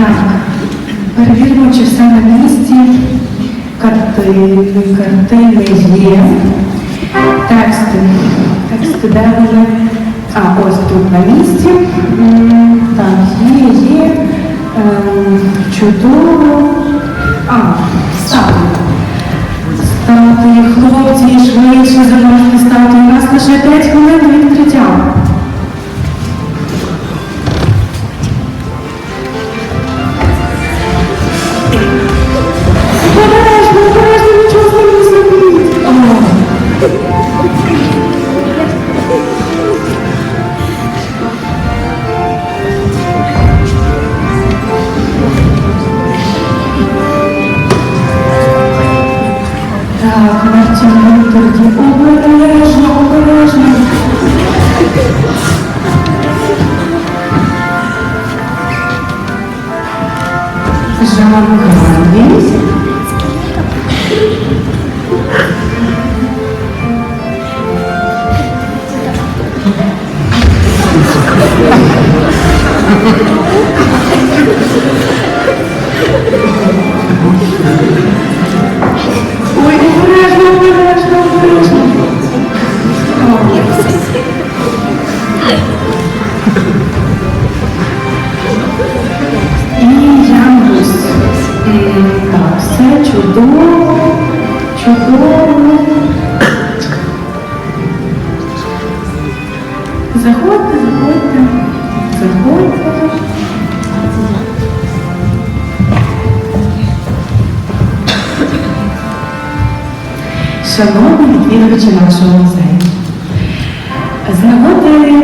Так, перевіримо, чи все на місці. Картини, картини є. Тексти. Тексти, де вони? А, ось тут на місці. Так, є, є. Ем, Чудово. А, статуя. Статуї, хлопці, швидше замовити статуї. У нас лише 5 хвилин до відкриття. Жан Заходьте, заходьте, заходьте. Шановні відвідувачі нашого музею, з нагоди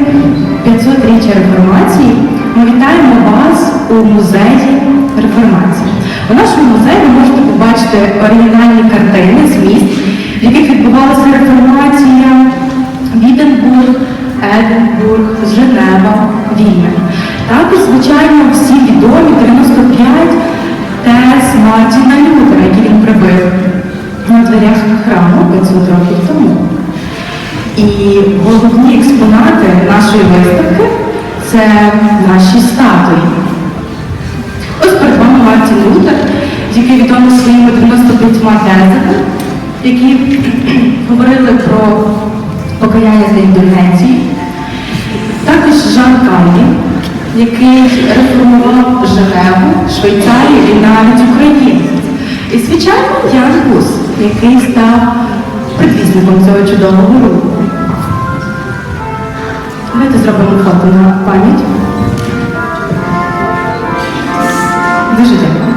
500-річчя реформації ми вітаємо вас у музеї реформації. У нашому музеї ви можете побачити оригінальні картини Женева, Також, звичайно, всі відомі 95 тез Мартіна Лютера, які він прибив на дверях храму 500 років тому. І головні експонати нашої виставки це наші статуї. Ось перед вами Мартін Лютер, який відомий своїми 95 тезами, які говорили про покаяння за індульгенції. Також Жан Каллі, який реформував Женеву, Швейцарію і навіть Україну. І, звичайно, Ян Гус, який став предвісником цього чудового руху. Давайте зробимо фото на пам'ять. Дуже дякую.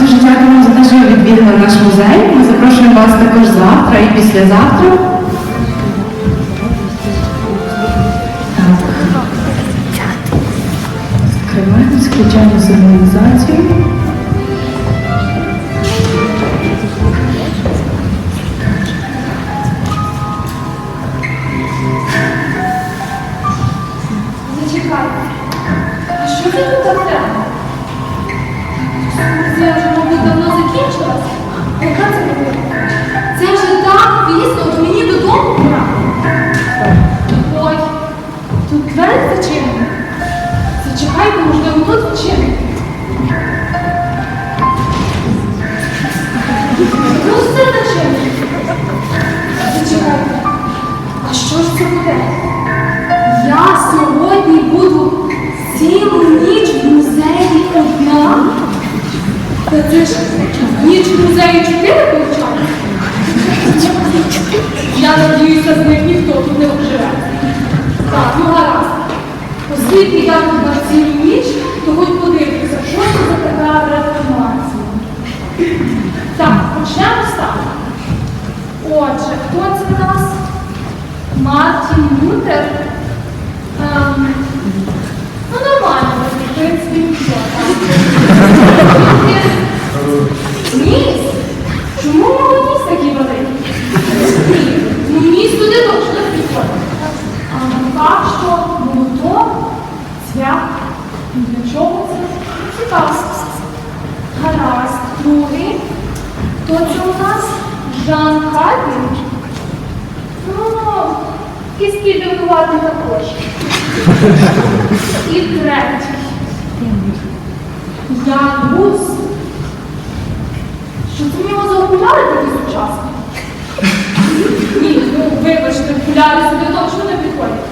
Дуже дякую вам за те, що ви відвідали наш музей. Ми запрошуємо вас також завтра і післязавтра. Включаємо сигналізацію. Зачекайте. А що це тут таке? Це вже, давно закінчилось. Яка це година? Це вже так пізно, то мені додому тут двері зачинені. Зачекайте, можливо, тут відчинені. Ну, все зачинено. Зачекайте. А що ж це буде? Я сьогодні буду цілу ніч в музеї одна. Та це ж ніч в музеї чотири вивчали. Я надіюся, з них ніхто тут не обживе. Так, ну гаразд. Оскільки я на цілу ніч, то хоч подивлюся, що це за така реформація. Так, почнемо з так. Отже, хто це в нас? Мартін Лютер. Ем, ну, нормально, в принципі, нічого. Ніс? Чому у нього ніс такий великий? Ні, ну ніс туди точно підходить. А так що молоток, цвях, ну, для чого це? Цікаво. Гаразд, другий. Хто це у нас? Жан Кальвін? Ну, кіськи дивувати також. І третій. Ян бус, Що це в нього за окуляри такі сучасні? Ні, ну вибачте, окуляри собі точно не підходять.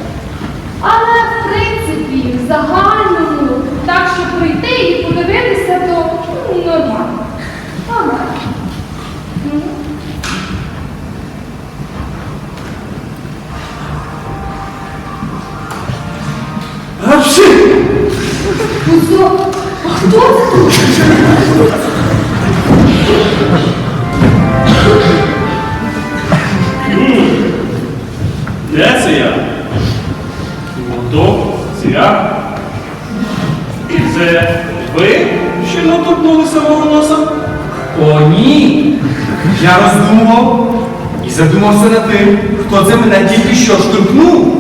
Але в принципі, в загальному, так що прийти і Де це я? Ото, цвях. І це ви, що наторкнулися мого носа? О, ні! Я роздумав і задумався над тим, хто це мене тільки що штовхнув.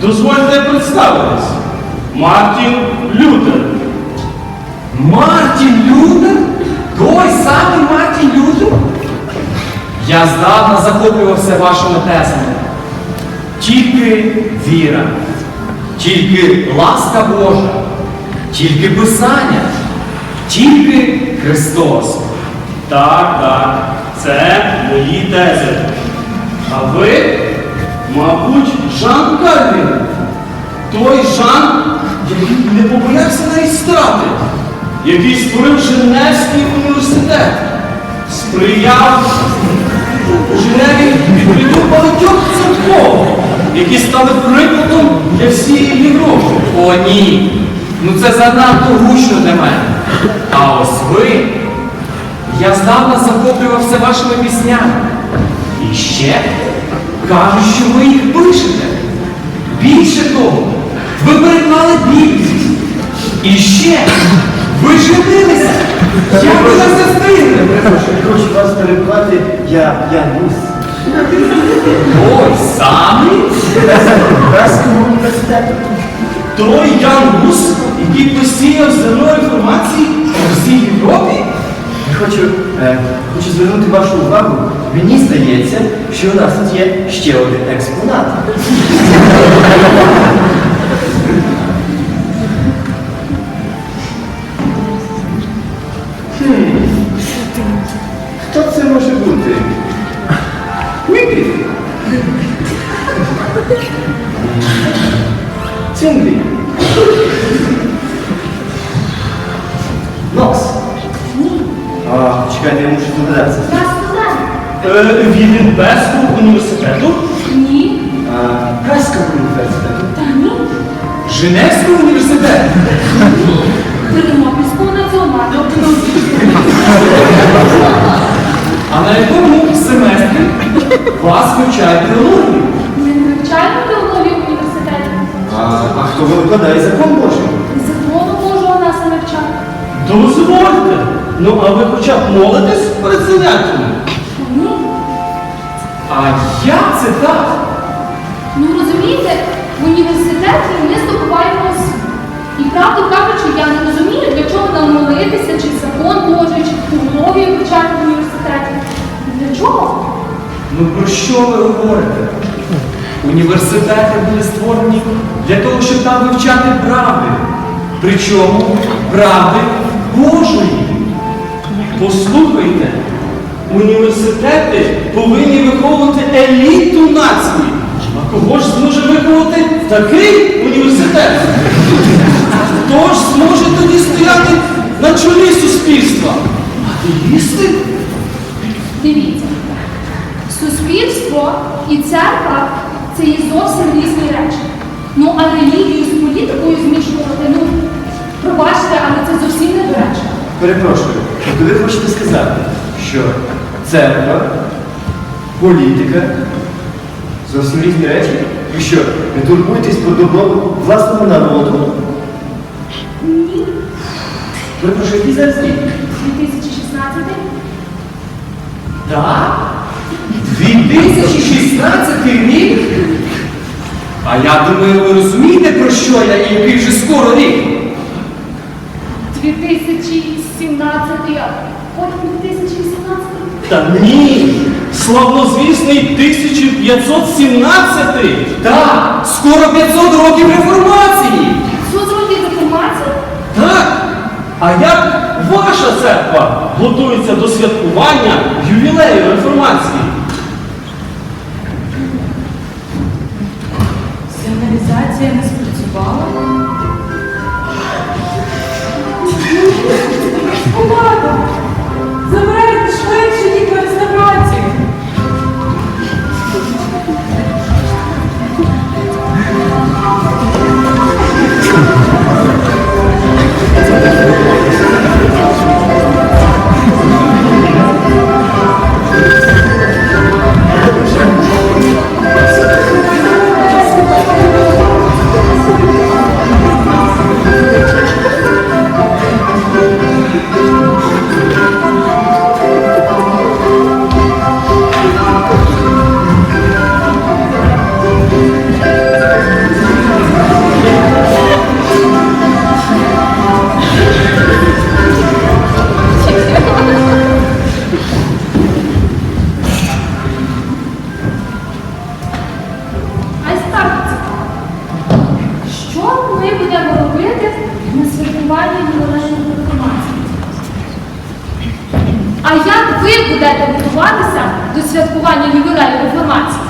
Дозвольте представитись. Мартін Лютер. Мартін Лютер? Той самий Мартін Лютер? Я здавна захоплювався вашими тезами. Тільки віра, тільки ласка Божа, тільки Писання, тільки Христос. Так, так, це мої тези. А ви, мабуть, Жан Кальвін. Той Жан, який не побоявся навіть страти, який створив Женевський університет, сприяв Женеві відкриттю багатьох церков, які стали прикладом для всієї Європи. О, ні. Ну це занадто гучно для мене. А ось ви. Я здавна захоплювався вашими піснями. І ще кажуть, що ви їх пишете. Більше того, ви переклали Біблію. І ще ви женилися. Як ви на це встигли? Хочу вас переклати, я Ян Гус. Ой, самі? Краського університету. Той Ян Гус, який посіяв зерно реформації по всій Європі. Я хочу, е, хочу звернути вашу увагу. Мені здається, що у нас тут є ще один експонат. Від Інбеску університету. Ні. А, університету. Та ні. Женевського університету? Тернопільського національного. А на якому семестрі вас вивчають теологію? Ми не вивчаємо теологію в університеті. А, а хто викладає закон Божий? Закону Божого нас не вивчають. Дозвольте. Ну, а ви хоча б молитесь перед заняттями? А як це так? Ну розумієте, в університеті ми здобуваємо освіту. І правду кажучи, я не розумію, для чого нам молитися, чи закон Божий, чи теологію вивчати в університеті. Для чого? Ну про що ви говорите? Університети були створені для того, щоб там вивчати правди. Причому правди Божої. Послухайте, університети повинні виховувати еліту нації. А кого ж зможе виховати такий університет? Хто ж зможе тоді стояти на чолі суспільства? Атеїсти? Дивіться, суспільство і церква це є зовсім різні речі. Ну а релігію з політикою змішувати, ну пробачте, але це зовсім не до речі. Перепрошую, ви хочете сказати, що церква, політика зовсім різні речі? Ви що, не турбуєтесь про добро власного народу? Ні. Перепрошую, який зараз рік? 2016 Так? 2016 рік? А я думаю, ви розумієте, про що я і який вже скоро рік? 2017, а потім 2018. Та ні! Славнозвісний 1517! Так, скоро 500 років реформації! Що зробити реформацію? Так, А як ваша церква готується до святкування ювілею реформації? Сигналізація не спрацювала. Помада! Забирайте швидше їх на реставрацію. На святкуванні ювілейної реформації? А як ви будете готуватися до святкування ювілею реформації?